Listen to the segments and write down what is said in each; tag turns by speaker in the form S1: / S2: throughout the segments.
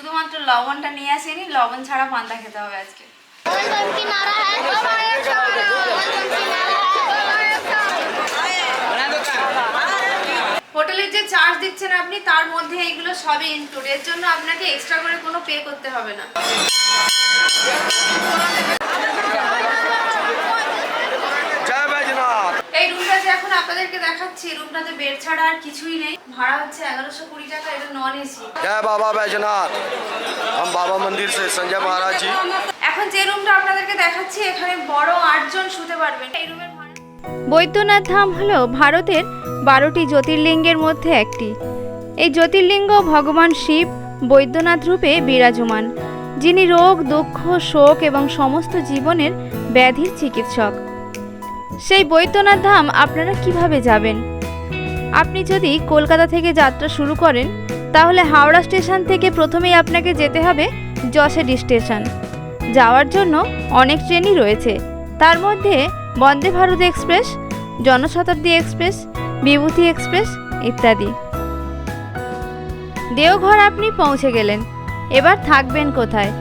S1: শুধুমাত্র লবণটা নিয়ে আসেনি, লবণ ছাড়া পান্তা খেতে হবে আজকে। হোটেলের যে চার্জ দিচ্ছেন আপনি, তার মধ্যে এইগুলো সবই ইনক্লুড এর জন্য আপনাকে এক্সট্রা করে কোনো পে করতে হবে না
S2: জয় বৈজনাথ
S1: এই রুমটা যে এখন আপনাদেরকে দেখাচ্ছি রুমটাতে বেড ছাড়া আর কিছুই নেই ভাড়া হচ্ছে এগারোশো কুড়ি টাকা এটা নন এসি
S2: जय बाबा बैजनाथ हम बाबा मंदिर से संजय महाराज जी
S1: এখন যে রুমটা আপনাদেরকে দেখাচ্ছি এখানে বড় আটজন শুতে পারবেন এই রুমের ভাড়া
S3: বৈদ্যনাথ ধাম হল ভারতের বারোটি জ্যোতির্লিঙ্গের মধ্যে একটি এই জ্যোতির্লিঙ্গ ভগবান শিব বৈদ্যনাথ রূপে বিরাজমান যিনি রোগ দুঃখ শোক এবং সমস্ত জীবনের ব্যাধির চিকিৎসক সেই বৈদ্যনাথ ধাম আপনারা কীভাবে যাবেন? আপনি যদি কলকাতা থেকে যাত্রা শুরু করেন, তাহলে হাওড়া স্টেশন থেকে প্রথমেই আপনাকে যেতে হবে যশোর স্টেশন। যাওয়ার জন্য অনেক ট্রেনই রয়েছে। তার মধ্যে Vande Bharat express, Janshatabdi express, Bibhuti express ইত্যাদি। দেওঘর আপনি পৌঁছে গেলেন। এবার থাকবেন কোথায়?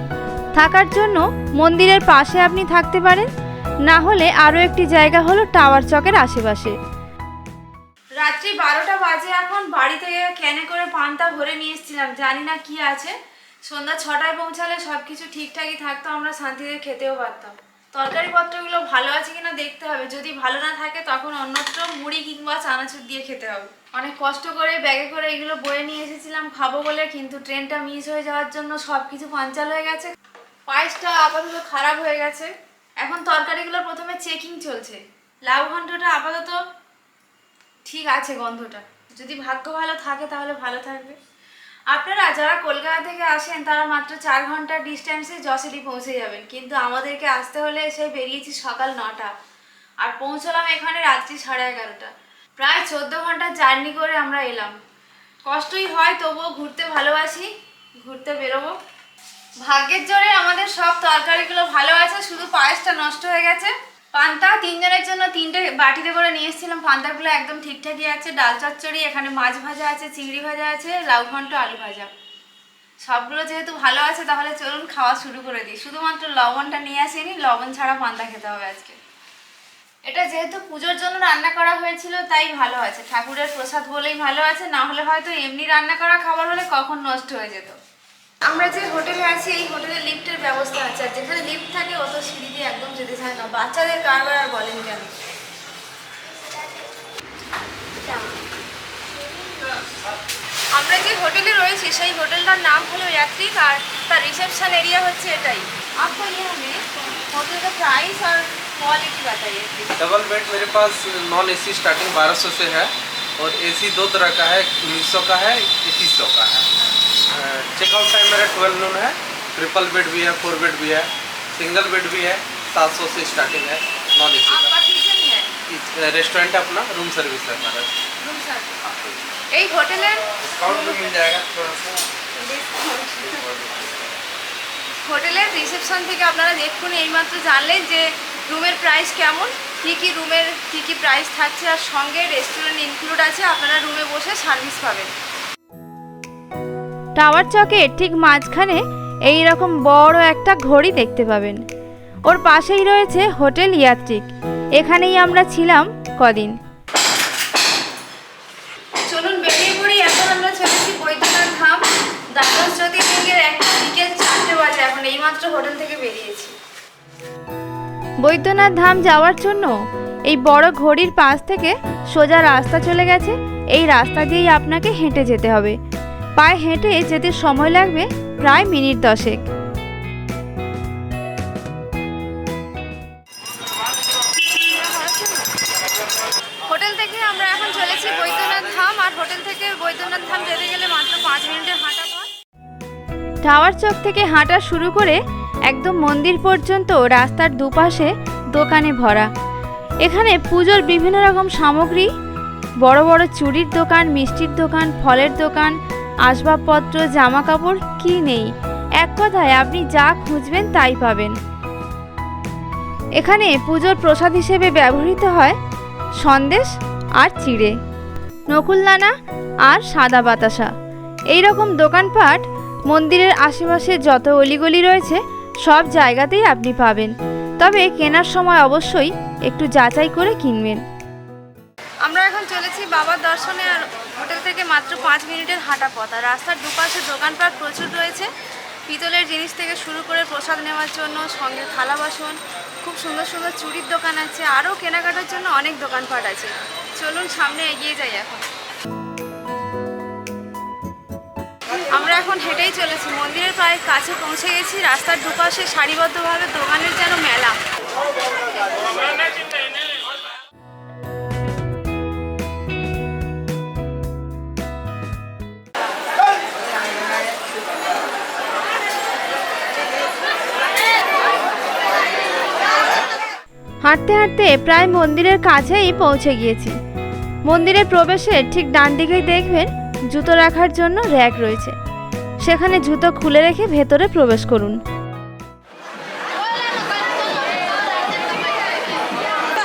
S3: থাকার জন্য মন্দিরের পাশে আপনি থাকতে পারেন না হলে আরও একটি জায়গা হলো টাওয়ার চকের আশেপাশে।
S1: রাত্রি বারোটা বাজে এখন বাড়ি থেকে ক্যানে করে পান্তা ভরে নিয়ে এসেছিলাম, জানি না কি আছে। সন্ধ্যা ছটায় পৌঁছালে সব কিছু ঠিকঠাকই থাকতো, আমরা শান্তিতে খেতেও পারতাম। তরকারি পত্রগুলো ভালো আছে কিনা দেখতে হবে, যদি ভালো না থাকে তখন অন্যত্র মুড়ি কিংবা চানাচুর দিয়ে খেতে হবে। অনেক কষ্ট করে ব্যাগে করে এগুলো বয়ে নিয়ে এসেছিলাম, খাব বলে, কিন্তু ট্রেনটা মিস হয়ে যাওয়ার জন্য সব কিছু পাঞ্চাল হয়ে গেছে। পায়েসটা আপাতত খারাপ হয়ে গেছে। এখন তরকারিগুলো প্রথমে চেকিং চলছে। লাউ ঘন্টটা আপাতত ঠিক আছে গন্ধটা। যদি ভাগ্য ভালো থাকে তাহলে ভালো থাকবে। আপনারা যারা কলকাতা থেকে আসেন, তারা মাত্র চার ঘণ্টার ডিস্টেন্সে যশোরই পৌঁছে যাবেন। কিন্তু আমাদেরকে আসতে হলে সেই বেরিয়েছি সকাল নটা। আর পৌঁছলাম এখানে রাত্রি সাড়ে এগারোটা। প্রায় চোদ্দ ঘণ্টা জার্নি করে আমরা এলাম। কষ্টই হয়, তবুও ঘুরতে ভালোবাসি, ঘুরতে বেরোবো। ভাগ্যের জোরে আমাদের সব তরকারিগুলো ভালো আছে, শুধু পায়েসটা নষ্ট হয়ে গেছে। পান্তা তিনজনের জন্য তিনটে বাটিতে করে নিয়ে এসেছিলাম। পান্তাগুলো একদম ঠিকঠাকই আছে, ডাল চচ্চড়ি, এখানে মাছ ভাজা আছে, চিংড়ি ভাজা আছে, লাউ ঘন্ট, আলু ভাজা। সবগুলো যেহেতু ভালো আছে, তাহলে চলুন খাওয়া শুরু করে দিই। শুধুমাত্র লবণটা নিয়ে আসিনি, লবণ ছাড়া পান্তা খেতে হবে আজকে। এটা যেহেতু পুজোর জন্য রান্না করা হয়েছিল, তাই ভালো আছে। ঠাকুরের প্রসাদ বলেই ভালো আছে, না হলে হয়তো এমনি রান্না করা খাবার হলে কখন নষ্ট হয়ে যেত। আমরা যে হোটেলে আছি এই হোটেলে লিফটের ব্যবস্থা আছে আর যেখানে লিফট থাকে অত সিঁড়ি দিয়ে একদম যেতে চায় না বাচ্চাদের কারবার আর বলেন কেন আমরা যে হোটেলে রয়েছি সেই হোটেলটার নাম হলো यात्रिक আর তার রিসেপশন এরিয়া হচ্ছে এটাই आपको यहाँ में होटल का प्राइस और क्वालिटी बताइए please।
S4: डबल बेड मेरे पास नॉन एसी स्टार्टिंग 1200 से है और एसी दो तरह का है 1900 का है 2100 का है चेकआउट टाइम मेरा 12 नून है ट्रिपल बेड भी है फोर बेड भी है सिंगल बेड भी है 700 से स्टार्टिंग है नॉन एसी
S1: आपका किचन है
S4: का रेस्टोरेंट अपना रूम सर्विस है हमारा
S1: रूम सर्विस এই হোটেলের
S4: डिस्काउंट भी मिल जाएगा थोड़ा सा
S1: হোটেলের রিসেপশন থেকে আপনারা দেখুন এইমাত্র জানলেন যে রুমের প্রাইস কেমন কি কি রুমের কি কি প্রাইস থাকছে আর সঙ্গে রেস্টুরেন্ট ইনক্লুড আছে আপনারা রুমে বসে সার্ভিস পাবেন
S3: টাওয়ার চকের ঠিক মাঝখানে এই রকম বড় একটা ঘড়ি দেখতে পাবেন। ওর পাশেই রয়েছে হোটেল ইয়াত্রিক। এখানেই আমরা ছিলাম কদিন।
S1: চলুন বেরিয়ে পড়ি। এখন আমরা চলেছি বৈদ্যনাথ ধাম। দ্বাদশ জ্যোতির্লিঙ্গের একটা বিকেল চারটে বাজে। এখন এইমাত্র হোটেল থেকে বেরিয়েছি।
S3: বৈদ্যনাথ ধাম যাওয়ার জন্য এই বড় ঘড়ির পাশ থেকে সোজা রাস্তা চলে গেছে। এই রাস্তা দিয়েই আপনাকে হেঁটে যেতে হবে। পায়ে হেঁটে যেতে সময় লাগবে প্রায় মিনিট দশেক।
S1: হোটেল থেকে আমরা এখন চলেছি বৈদ্যনাথ ধাম আর হোটেল থেকে বৈদ্যনাথ ধাম যেতে গেলে মাত্র পাঁচ মিনিটের হাঁটা পথ।
S3: টাওয়ার চক থেকে হাঁটা শুরু করে একদম মন্দির পর্যন্ত রাস্তার দুপাশে দোকানে ভরা। এখানে পুজোর বিভিন্ন রকম সামগ্রী বড় বড় চুড়ির দোকান মিষ্টির দোকান ফলের দোকান আসবাবপত্র জামা কাপড় কি নেই? এক কথায় আপনি যা খুঁজবেন তাই পাবেন। এখানে পুজোর প্রসাদ হিসেবে ব্যবহৃত হয় সন্দেশ আর চিড়ে নকুলদানা আর সাদা বাতাসা। এই রকম দোকানপাট,
S1: মন্দিরের আশেপাশে যত অলিগলি রয়েছে, সব জায়গাতেই আপনি পাবেন। তবে কেনার সময় অবশ্যই একটু যাচাই করে কিনবেন। আমরা এখন চলেছি বাবার দর্শনে আর হোটেল থেকে মাত্র পাঁচ মিনিটের হাঁটা পথ। আর রাস্তার দুপাশে দোকানপাট প্রচুর রয়েছে। পিতলের জিনিস থেকে শুরু করে প্রসাদ নেওয়ার জন্য, সঙ্গে থালা বাসন, খুব সুন্দর সুন্দর চুড়ির দোকান আছে, আরও কেনাকাটার জন্য অনেক দোকানপাট আছে। চলুন সামনে এগিয়ে যাই এখন। আমরা এখন হেঁটেই চলেছি। মন্দিরের প্রায় কাছে পৌঁছে গেছি। রাস্তার দুপাশে সারিবদ্ধভাবে দোকানের যেন মেলা। হাঁটতে হাঁটতে প্রায় মন্দিরের কাছেই পৌঁছে গিয়েছি। মন্দিরের প্রবেশে ঠিক ডান দিকেই দেখবেন জুতো রাখার জন্য র্যাক রয়েছে। সেখানে জুতো খুলে রেখে ভেতরে প্রবেশ করুন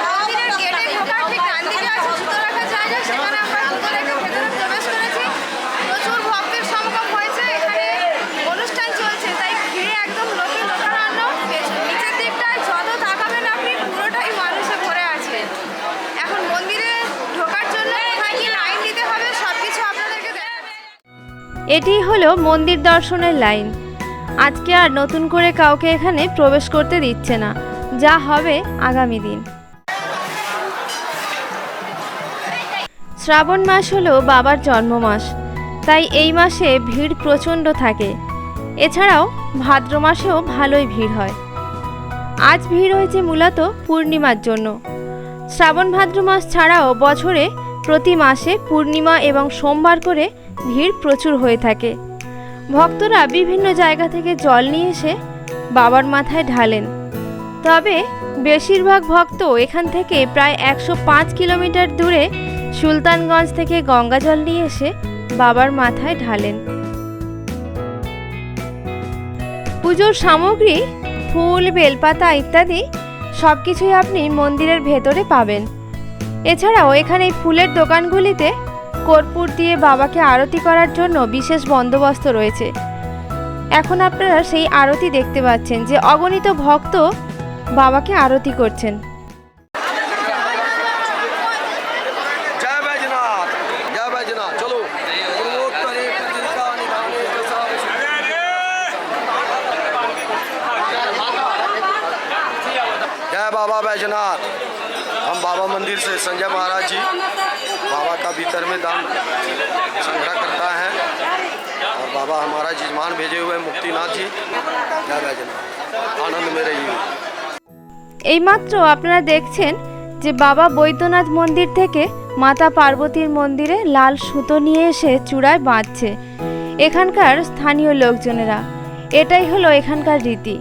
S1: মন্দিরের গেটে ঢোকার ঠিক ডান দিকে আছে জুতো রাখার জায়গা সেখানে আমরা জুতো রেখে ভেতরে প্রবেশ করেছি প্রচুর ভক্তের সমাগম হয়েছে এখানে অনুষ্ঠান চলছে তাই ভিড়ে একদম লোকে লোকারণ্য পেছন নিচের দিকটায় যত তাকাবেন আপনি পুরোটাই মানুষে ভরে আছে এখন মন্দিরে ঢোকার জন্য কোথায় কি লাইন দিতে হবে সব কিছু আপনাদেরকে দেখাবে এটি হলো মন্দির দর্শনের লাইন। আজকে আর নতুন করে কাউকে এখানে প্রবেশ করতে দিচ্ছে না। যা হবে আগামী দিন। শ্রাবণ মাস হলো বাবার জন্ম মাস তাই এই মাসে ভিড় প্রচণ্ড থাকে। এছাড়াও ভাদ্র মাসেও ভালোই ভিড় হয়। আজ ভিড় হয়েছে মূলত পূর্ণিমার জন্য। শ্রাবণ ভাদ্র মাস ছাড়াও বছরে প্রতি মাসে পূর্ণিমা এবং সোমবার করে ভিড় প্রচুর হয়ে থাকে। ভক্তরা বিভিন্ন জায়গা থেকে জল নিয়ে এসে বাবার মাথায় ঢালেন। তবে বেশিরভাগ ভক্ত এখান থেকে প্রায় একশো পাঁচ কিলোমিটার দূরে সুলতানগঞ্জ থেকে গঙ্গা জল নিয়ে এসে বাবার মাথায় ঢালেন। পুজোর সামগ্রী, ফুল, বেলপাতা ইত্যাদি সব কিছুই আপনি মন্দিরের ভেতরে পাবেন। এছাড়াও এখানে ফুলের দোকানগুলিতে কর্পূর দিয়ে বাবাকে আরতি করার জন্য বিশেষ বন্দোবস্ত রয়েছে। এখন আপনারা সেই আরতি দেখতে পাচ্ছেন যে অগণিত ভক্ত বাবাকে আরতি করছেন।
S2: জয় বাবা বৈজনাথ हम बाबा मंदिर से संजय महाराज जी बाबा का भीतर में दान संग्रह करता है और बाबा हमारा जजमान भेजे हुए हैं मुक्तिनाथ जी जय बैजनाथ आनंद में रहिए
S1: এইমাত্র আপনারা দেখছেন যে বাবা বৈদ্যনাথ মন্দির থেকে মাতা পার্বতীর মন্দিরে লাল সুতো নিয়ে এসে চূড়ায় বাঁধছে এখানকার স্থানীয় লোকজনেরা এটাই হলো এখানকার রীতি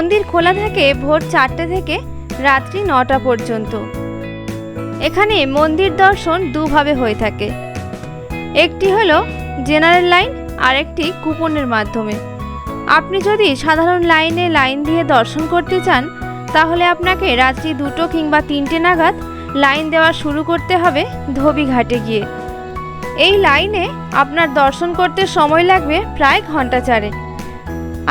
S1: মন্দির খোলা থাকে ভোর চারটে থেকে রাত্রি নটা পর্যন্ত। এখানে মন্দির দর্শন দুভাবে হয়ে থাকে। একটি হলো জেনারেল লাইন আর একটি কুপনের মাধ্যমে। আপনি যদি সাধারণ লাইনে লাইন দিয়ে দর্শন করতে চান, তাহলে আপনাকে রাত্রি দুটো কিংবা তিনটে নাগাদ লাইন দেওয়া শুরু করতে হবে ধোবিঘাটে গিয়ে। এই লাইনে আপনার দর্শন করতে সময় লাগবে প্রায় ঘণ্টা চারেক।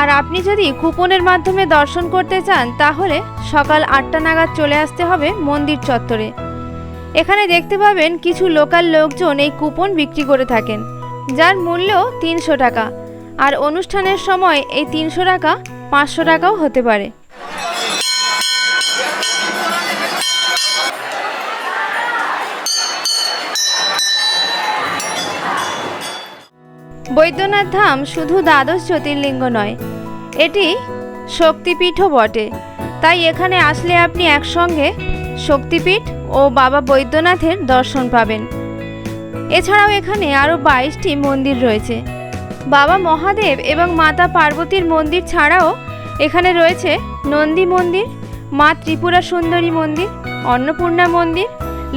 S1: আর আপনি যদি কুপনের মাধ্যমে দর্শন করতে চান, তাহলে সকাল আটটা নাগাদ চলে আসতে হবে মন্দির চত্বরে। এখানে দেখতে পাবেন কিছু লোকাল লোকজন এই কুপন বিক্রি করে থাকেন, যার মূল্য তিনশো টাকা। আর অনুষ্ঠানের সময় এই তিনশো টাকা
S3: পাঁচশো টাকাও হতে পারে। বৈদ্যনাথ ধাম শুধু দ্বাদশ জ্যোতির্লিঙ্গ নয়, এটি শক্তিপীঠও বটে। তাই এখানে আসলে আপনি একসঙ্গে শক্তিপীঠ ও বাবা বৈদ্যনাথের দর্শন পাবেন। এছাড়াও এখানে আরও বাইশটি মন্দির রয়েছে। বাবা মহাদেব এবং মাতা পার্বতীর মন্দির ছাড়াও এখানে রয়েছে নন্দী মন্দির, মা ত্রিপুরা সুন্দরী মন্দির, অন্নপূর্ণা মন্দির,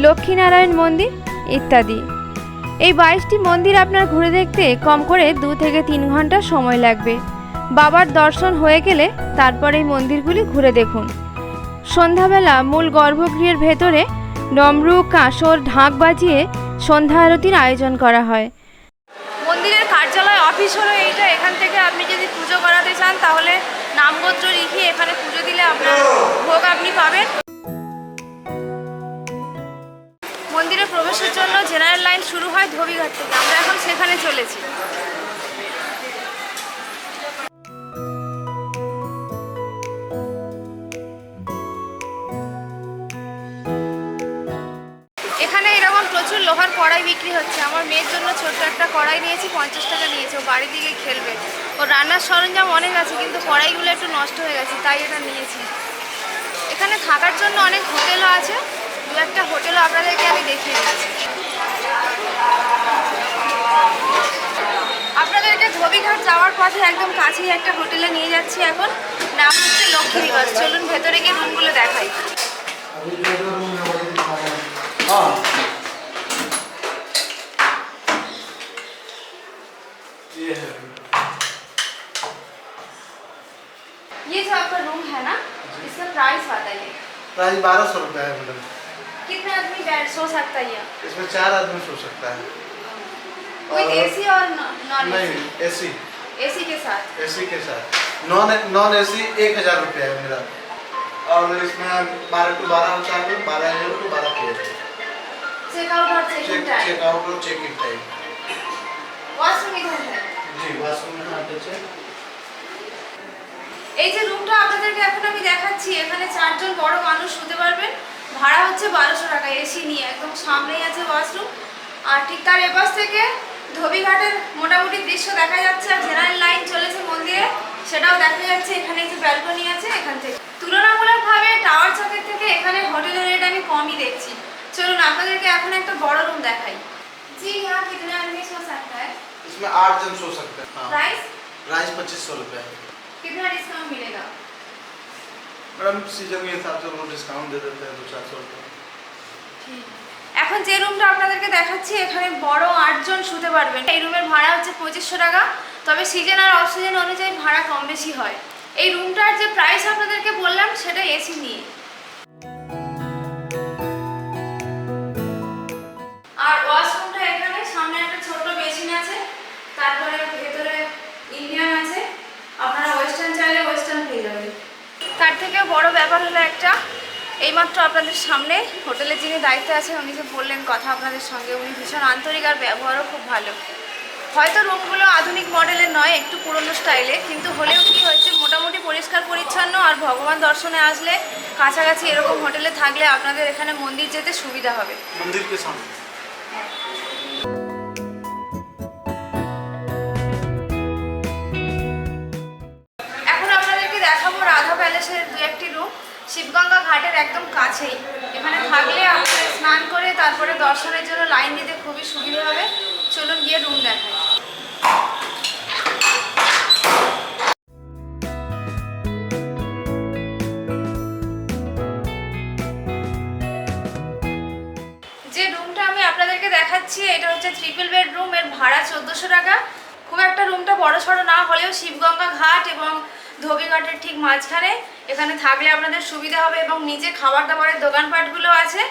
S3: লক্ষ্মীনারায়ণ মন্দির ইত্যাদি। এই বাইশটি মন্দির আপনার ঘুরে দেখতে কম করে দু থেকে তিন ঘণ্টা সময় লাগবে। বাবার দর্শন হয়ে গেলে তারপর এই মন্দিরগুলি ঘুরে দেখুন। সন্ধ্যাবেলা মূল গর্ভগৃহের ভেতরে ডমরু, কাঁসর, ঢাক বাজিয়ে সন্ধ্যা আরতির আয়োজন করা হয়।
S1: মন্দিরের কার্যালয় অফিস হলো এইটা। এখান থেকে আপনি যদি পুজো করাতে চান তাহলে নামগোত্র লিখিয়ে এখানে পুজো দিলে আপনার ভোগ আপনি পাবেন। মন্দিরে প্রবেশের জন্য জেনারেল লাইন শুরু হয় ধোবিঘাট থেকে। আমরা এখন সেখানে চলেছি। এখানে এরকম প্রচুর লোহার কড়াই বিক্রি হচ্ছে। আমার মেয়ের জন্য ছোট্ট একটা কড়াই নিয়েছি, পঞ্চাশ টাকা নিয়েছে। ও বাড়ি দিকে খেলবে। ও রান্নার সরঞ্জাম অনেক আছে, কিন্তু কড়াইগুলো একটু নষ্ট হয়ে গেছে, তাই এটা নিয়েছি। এখানে থাকার জন্য অনেক হোটেলও আছে। দু একটা হোটেলও আপনাদেরকে আমি দেখিয়ে দিচ্ছি আপনাদেরকে ধোবিঘাট যাওয়ার পথে একদম কাছেই একটা হোটেলে নিয়ে যাচ্ছি এখন নাম হচ্ছে লক্ষ্মী নিবাস চলুন ভেতরে গিয়ে রুমগুলো দেখাই ये जो आपका रूम है ना इसका प्राइस बताइए
S5: प्राइस बारह सौ रुपया है मैडम
S1: कितने आदमी बैठ सो सकता है ये
S5: इसमें चार आदमी सो सकता है
S1: विद
S5: और-
S1: एसी और नॉन
S5: नहीं
S1: एसी
S5: एसी
S1: एसी के साथ
S5: एसी के साथ नॉन नॉन एसी एक हज़ार रुपया है मेरा और इसमें बारह टू बारह चार में बारह हज़ार टू बारह के
S1: चेकआउट और check in
S5: check
S1: time
S5: check out और चेक इन टाइम
S1: वॉशरूम इधर है
S5: जी वाशरूम में आते थे
S1: এই যে রুমটা আপনাদেরকে এখন আমি দেখাচ্ছি এখানে চারজন বড় মানুষ শুতে পারবেন ভাড়া হচ্ছে বারোশো টাকা এসি নিয়ে একদম সামনেই আছে ওয়াশরুম আর ঠিক তার এপাশ থেকে ধোবিঘাটের মোটামুটি দৃশ্য দেখা যাচ্ছে আর জেনারেল লাইন চলেছে মন্দিরে সেটাও দেখা যাচ্ছে এখানে এই যে ব্যালকনি আছে এখান থেকে তুলনামূলকভাবে টাওয়ার চকের থেকে এখানে হোটেলের রেট আমি কমই দেখছি চলুন আপনাদেরকে এখন একটা বড় রুম দেখাই জি यहाँ कितने आदमी सो सकता है
S5: इसमें आठ जन सो सकते हैं हाँ
S1: प्राइस
S5: प्राइस पच्चीस सौ रुपया है
S1: कितना डिस्काउंट मिलेगा
S5: मैडम सीजन के हिसाब से वो डिस्काउंट दे देते हैं दो चार सौ रुपये
S1: এখন যে রুমটা আপনাদেরকে দেখাচ্ছি এখানে বড় আটজন শুতে পারবেন এই রুমের ভাড়া হচ্ছে পঁচিশশো টাকা তবে সিজন আর অফ সিজন অনুযায়ী ভাড়া কম বেশি হয় এই রুমটার যে প্রাইস আপনাদেরকে বললাম সেটা এসি নিয়ে থেকেও বড় ব্যাপার হলো একটা, এইমাত্র আপনাদের সামনে হোটেলে যিনি দায়িত্ব আছেন উনি যে বললেন কথা আপনাদের সঙ্গে, উনি ভীষণ আন্তরিক আর ব্যবহারও খুব ভালো। হয়তো রুমগুলো আধুনিক মডেলের নয়, একটু পুরনো স্টাইলে, কিন্তু হলেও কি হয়েছে, মোটামুটি পরিষ্কার, পরিচ্ছন্ন আর ভগবান দর্শনে আসলে কাছাকাছি এরকম হোটেলে থাকলে আপনাদের এখানে মন্দির যেতে সুবিধা হবে। একদম কাছেই। এখানে থাকলে আপনাদের স্নান করে তারপরে দর্শনের জন্য লাইন দিতে খুবই সুবিধা হবে। চলুন গিয়ে রুম দেখাই। যে রুমটা আমি আপনাদেরকে দেখাচ্ছি, এটা হচ্ছে ট্রিপল বেড রুম এর ভাড়া চোদ্দোশো টাকা। খুব একটা রুমটা না হলেও শিবগঙ্গা ঘাট এবং ধোবিঘাটের ঠিক মাঝখানে। এখানে থাকলে আপনাদের সুবিধা হবে এবং নিচে খাবার দাবারের দোকানপাটগুলো আছে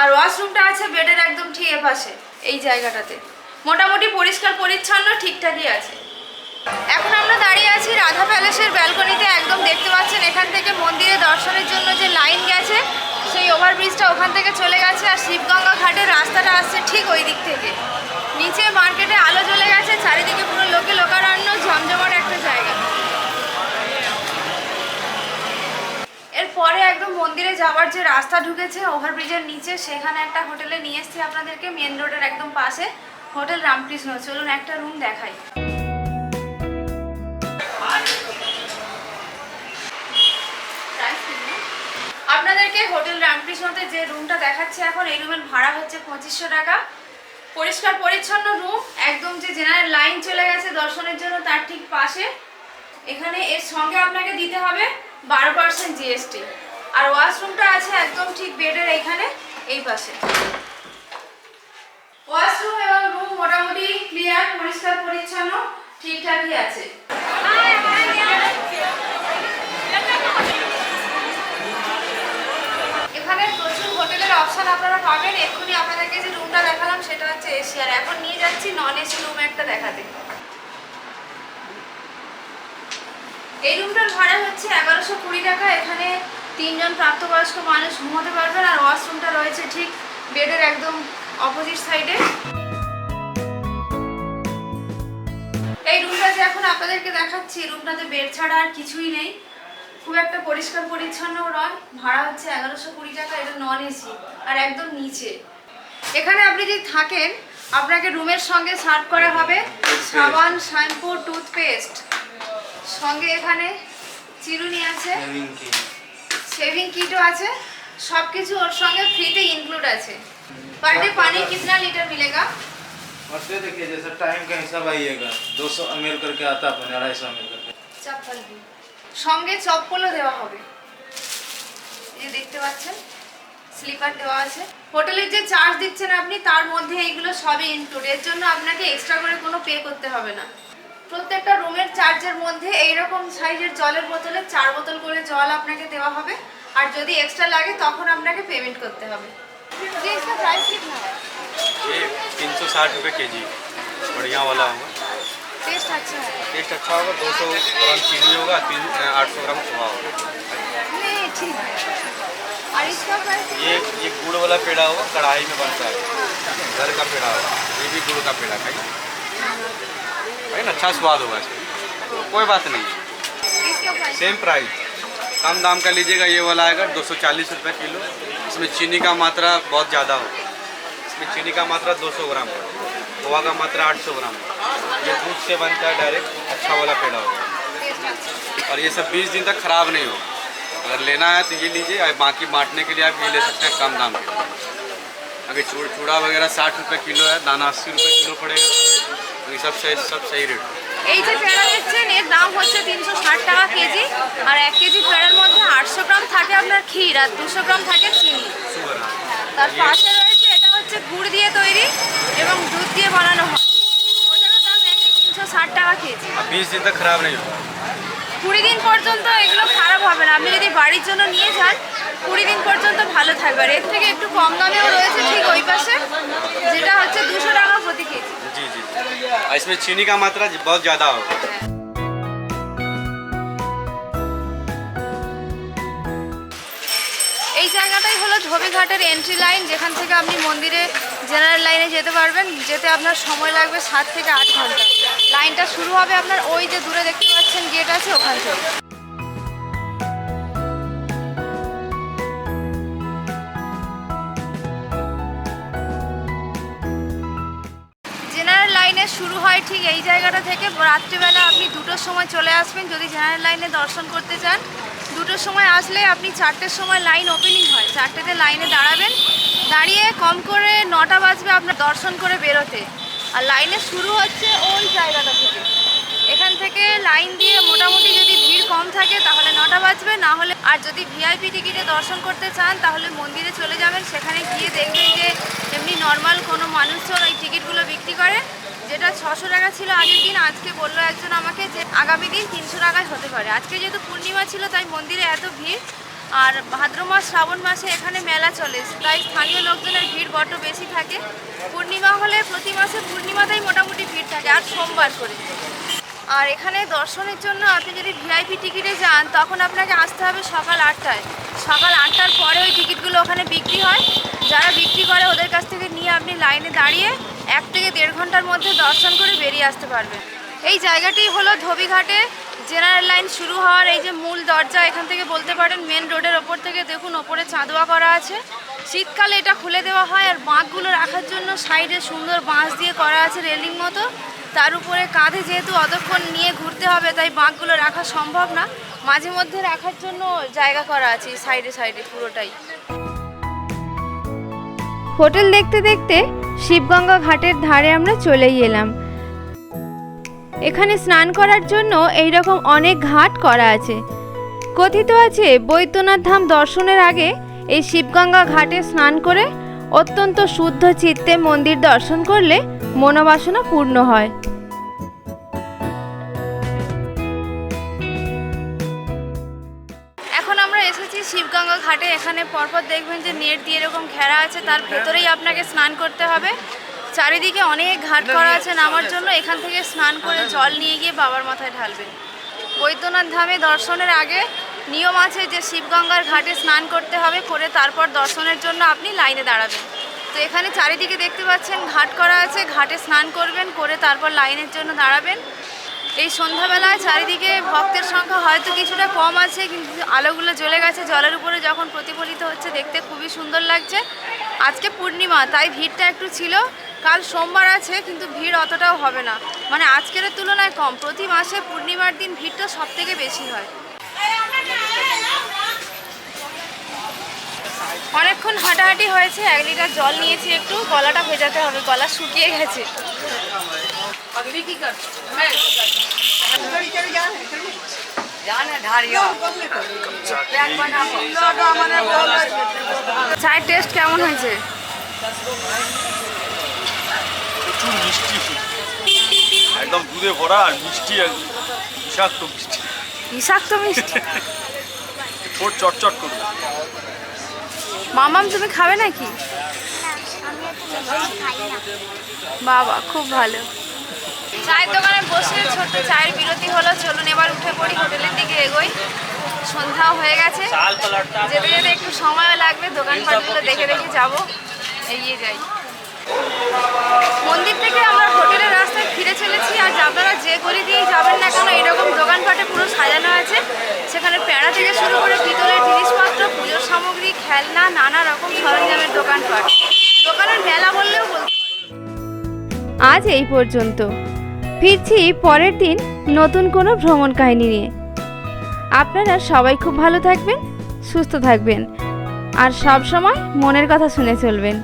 S1: আর ওয়াশরুমটা আছে, বেডের একদম ঠিক এপাশে এই জায়গাটাতে। মোটামুটি পরিষ্কার, পরিচ্ছন্ন, ঠিকঠাকই আছে। এখন আমরা দাঁড়িয়ে আছি রাধা প্যালেসের ব্যালকনিতে, একদম দেখতে পাচ্ছেন এখান থেকে মন্দিরে দর্শনের জন্য যে লাইন গেছে, সেই ওভারব্রিজটা ওখান থেকে চলে গেছে আর শিবগঙ্গা ঘাটের রাস্তাটা আসছে ঠিক ওই দিক থেকে। নিচে মার্কেটে আলো জ্বলে গেছে, চারিদিকে পুরো লোকে লোকারণ্য, ঝমঝমাট একটা জায়গা। একদম মন্দিরে যাওয়ার যে রাস্তা ঢুকেছে, ওভারব্রিজের নিচে, সেখানে একটা হোটেলে নিয়ে এসেছি আপনাদেরকে, মেন রোডের একদম পাশে, হোটেল রামকৃষ্ণ। চলুন একটা রুম দেখাই। আপনাদেরকে হোটেল রামকৃষ্ণতে যে রুমটা দেখাচ্ছে এখন, এই রুমের ভাড়া হচ্ছে পঁচিশশো টাকা। পরিষ্কার পরিচ্ছন্ন রুম একদম যে জেনারেল লাইন চলে গেছে দর্শনের জন্য, তার ঠিক পাশে। এখানে এর সঙ্গে আপনাকে দিতে হবে বারো পার্সেন্ট জিএসটি আর ওয়াশরুমটা আছে একদম ঠিক বেডের এইখানে, এই পাশে। ওয়াশরুম এবং রুম মোটামুটি ক্লিয়ার, পরিষ্কার, পরিচ্ছন্ন, ঠিকঠাকই আছে। এখানে প্রচুর হোটেলের অপশন আপনারা পাবেন। এক্ষুনি আপনাদেরকে যে রুমটা দেখালাম সেটা হচ্ছে এশিয়ার। এখন নিয়ে যাচ্ছি নন এসি রুম একটা দেখাতে। এই রুমটার ভাড়া হচ্ছে এগারোশো কুড়ি টাকা। এখানে তিনজন প্রাপ্তবয়স্ক মানুষ ঘুমোতে পারবেন আর ওয়াশরুমটা রয়েছে ঠিক বেডের একদম অপোজিট সাইডে এই রুমটা যে এখন আপনাদেরকে দেখাচ্ছি রুমটাতে বেড ছাড়া আর কিছুই নেই। খুব একটা পরিষ্কার পরিচ্ছন্ন নয়, ভাড়া হচ্ছে এগারোশো কুড়ি টাকা, এটা নন এসি আর একদম নিচে। এখানে আপনি যদি থাকেন, আপনাকে রুমের সঙ্গে সার্ভ করা হবে সাবান, শ্যাম্পু, টুথপেস্ট। সঙ্গে এখানে চিরুনি আছে। शेविंग किटो আছে সব কিছু ওর সঙ্গে ফ্রিতে ইনক্লুড আছে पर डे पानी कितना लीटर मिलेगा
S6: और ये देखिए जैसे टाइम का हिसाब आइएगा 200 एमएल करके आता है अपने अढ़ाई सौ एमएल करके
S1: চপ্পল भी সঙ্গে চপ্পলও দেওয়া হবে এই যে দেখতে পাচ্ছেন স্লিপার দেওয়া আছে হোটেলের যে চার্জ দিচ্ছেন আপনি তার মধ্যে এইগুলো সবই ইনক্লুড এর জন্য আপনাকে এক্সট্রা করে কোনো পে করতে হবে না প্রত্যেকটা রুমের চার্জের মধ্যে এইরকম সাইজের জলের বোতলে চার বোতল করে জল আপনাকে দেওয়া হবে আর যদি এক্সট্রা লাগে তখন আপনাকে পেমেন্ট করতে হবে जी इसका प्राइस कितना है
S7: ये तीन सौ साठ रुपये के जी बढ़िया वाला होगा
S1: टेस्ट अच्छा है
S7: टेस्ट अच्छा होगा दो सौ ग्राम चीनी होगा तीन आठ सौ ग्राम खोआ होगा
S1: नहीं ठीक है और इसका प्राइस
S7: ये ये गुड़ वाला पेड़ा होगा कढ़ाई में बनता है घर का पेड़ा होगा ये भी गुड़ का पेड़ा खाइए भाई अच्छा स्वाद होगा इसमें कोई बात नहीं सेम प्राइस कम दाम का लीजिएगा ये वाला आएगा दो सौ किलो इसमें चीनी का मात्रा बहुत ज़्यादा होगा इसमें चीनी का मात्रा 200 ग्राम है खोआ का मात्रा 800 ग्राम है ये दूध से बनता है डायरेक्ट अच्छा वाला पेड़ा होगा और ये सब बीस दिन तक ख़राब नहीं होगा अगर लेना है तो ये लीजिए और बाकी बांटने के लिए आप ये ले सकते हैं कम दाम के अगर चूड़ चूड़ा वगैरह साठ रुपये किलो है दाना अस्सी रुपये किलो पड़ेगा সব সব রেট
S1: এই যে পেয়ারা দেখছেন এর দাম হচ্ছে তিনশো ষাট টাকা কেজি আর এক কেজি পেয়ারার মধ্যে আটশো গ্রাম থাকে আপনার ক্ষীর আর দুশো গ্রাম থাকে চিনি। তার পাশে রয়েছে এটা হচ্ছে গুড় দিয়ে তৈরি এবং দুধ দিয়ে বানানো হয়। দাম তিনশো ষাট টাকা কেজি। কুড়ি দিন পর্যন্ত এগুলো খারাপ হবে না। আপনি যদি বাড়ির জন্য নিয়ে যান কুড়ি দিন পর্যন্ত ভালো থাকবে। আর এর থেকে একটু কম দামেও রয়েছে ঠিক ওই পাশে যেটা হচ্ছে দুশো টাকা প্রতি কেজি।
S7: जी जी और इसमें चीनी का मात्रा बहुत ज़्यादा होगा
S1: এই জায়গাটাই হলো ধোবিঘাটের এন্ট্রি লাইন যেখান থেকে আপনি মন্দিরে জেনারেল লাইনে যেতে পারবেন যেতে আপনার সময় লাগবে সাত থেকে আট ঘন্টা লাইনটা শুরু হবে আপনার ওই যে দূরে দেখতে পাচ্ছেন গেট আছে ওখান থেকে শুরু হয় ঠিক এই জায়গাটা থেকে। রাত্রিবেলা আপনি দুটোর সময় চলে আসবেন। যদি জেনারেল লাইনে দর্শন করতে চান, দুটোর সময় আসলে আপনি চারটের সময় লাইন ওপেনিং হয়। চারটেতে লাইনে দাঁড়াবেন। দাঁড়িয়ে কম করে নটা বাজবে আপনার দর্শন করে বেরোতে। আর লাইনে শুরু হচ্ছে ওই জায়গাটা থেকে। এখান থেকে লাইন দিয়ে মোটামুটি যদি ভিড় কম থাকে, তাহলে নটা বাজবে। না হলে আর যদি ভিআইপি টিকিটে দর্শন করতে চান, তাহলে মন্দিরে চলে যাবেন। সেখানে গিয়ে দেখবেন যে এমনি নর্মাল কোনো মানুষজন ওই টিকিটগুলো বিক্রি করে। যেটা ছশো টাকা ছিল আগের দিন, আজকে বলল একজন আমাকে যে আগামী দিন তিনশো টাকায় হতে পারে। আজকে যেহেতু পূর্ণিমা ছিল, তাই মন্দিরে এত ভিড়। আর ভাদ্র মাস, শ্রাবণ মাসে এখানে মেলা চলে, তাই স্থানীয় লোকজনের ভিড় বড্ড বেশি থাকে। পূর্ণিমা হলে প্রতি মাসে পূর্ণিমাতেই মোটামুটি ভিড় থাকে, আর সোমবার করে। আর এখানে দর্শনের জন্য আপনি যদি ভিআইপি টিকিটে যান, তখন আপনাকে আসতে হবে সকাল আটটায়। সকাল আটটার পরে ওই টিকিটগুলো ওখানে বিক্রি হয়। যারা বিক্রি করে, ওদের কাছ থেকে নিয়ে আপনি লাইনে দাঁড়িয়ে এক থেকে দেড় ঘণ্টার মধ্যে দর্শন করে বেরিয়ে আসতে পারবেন এই জায়গাটি হলো ধোবিঘাটে। জেনারেল লাইন শুরু হওয়ার এই যে মূল দরজা, এখান থেকে বলতে পারেন মেন রোডের ওপর থেকে দেখুন, ওপরে চাঁদোয়া করা আছে। শীতকালে এটা খুলে দেওয়া হয় আর বাঁকগুলো রাখার জন্য সাইডে সুন্দর বাঁশ দিয়ে করা আছে রেলিং মতো। তার উপরে কাঁধে যেহেতু অতক্ষণ নিয়ে ঘুরতে হবে, তাই বাঁকগুলো রাখা সম্ভব না। মাঝে মধ্যে রাখার জন্য জায়গা করা আছে সাইডে সাইডে পুরোটাই।
S3: হোটেল দেখতে দেখতে শিবগঙ্গা ঘাটের ধারে আমরা চলেই এলাম। এখানে স্নান করার জন্য এই রকম অনেক ঘাট করা আছে। কথিত আছে, বৈদ্যনাথ ধাম দর্শনের আগে এই শিবগঙ্গা ঘাটে স্নান করে অত্যন্ত শুদ্ধ চিত্তে মন্দির দর্শন করলে মনোবাসনা পূর্ণ হয়।
S1: শিবগঙ্গা ঘাটে এখানে পরপর দেখবেন যে নেট দিয়ে এরকম ঘেরা আছে, তার ভেতরেই আপনাকে স্নান করতে হবে। চারিদিকে অনেক ঘাট করা আছে, নামার জন্য এখান থেকে স্নান করে জল নিয়ে গিয়ে বাবার মাথায় ঢালবেন। বৈদ্যনাথ ধামে দর্শনের আগে নিয়ম আছে যে শিবগঙ্গার ঘাটে স্নান করতে হবে, করে তারপর দর্শনের জন্য আপনি লাইনে দাঁড়াবেন। তো এখানে চারিদিকে দেখতে পাচ্ছেন ঘাট করা আছে, ঘাটে স্নান করবেন, করে তারপর লাইনের জন্য দাঁড়াবেন। এই সন্ধ্যাবেলায় চারিদিকে ভক্তের সংখ্যা হয়তো কিছুটা কম আছে, কিন্তু আলোগুলো জ্বলে গেছে। জলের উপরে যখন প্রতিফলিত হচ্ছে, দেখতে খুবই সুন্দর লাগছে। আজকে পূর্ণিমা, তাই ভিড়টা একটু ছিল। কাল সোমবার আছে, কিন্তু ভিড় অতটাও হবে না। মানে আজকের তুলনায় কম। প্রতি মাসে পূর্ণিমার দিন ভিড়টা সব থেকে বেশি হয়। অনেকক্ষণ হাঁটাহাঁটি হয়েছে, এক লিটার জল নিয়েছি একটু, গলাটা ভেজাতে হবে, গলা শুকিয়ে গেছে। চায়ের টেস্ট কেমন হয়েছে
S8: মিষ্টি একদম দুধে ভরা আর মিষ্টি বিষাক্ত মিষ্টি
S1: বিষাক্ত মিষ্টি
S8: ঠোঁট চটচট করবে
S1: মামাম তুমি খাবে নাকি বাবা খুব ভালো। চায়ের দোকানে বসে ছোট্ট চায়ের বিরতি হলো। চলুন এবার উঠে পড়ি, হোটেলের দিকে এগোই। সন্ধ্যাও হয়ে গেছে। যেতে যেতে একটু সময়ও লাগবে, দোকানপাটগুলো দেখে দেখে যাব। এগিয়ে যাই। মন্দির থেকে আমরা হোটেলের রাস্তায় ফিরে চলেছি। আর আপনারা যে গলি দিয়েই যাবেন না কেন এরকম দোকানপাটে পুরো সাজানো আছে। সেখানে প্যাড়া থেকে শুরু করে পিতলের জিনিসপত্র, পুজোর সামগ্রী, খেলনা, নানা রকম সরঞ্জামের দোকানপাট। দোকানের মেলা বললেও বলতে
S3: আজ এই পর্যন্ত। ফিরছি পরের দিন নতুন কোনো ভ্রমণ কাহিনী নিয়ে। আপনারা সবাই খুব ভালো থাকবেন, সুস্থ থাকবেন, আর সব সময় মনের কথা শুনে চলবেন।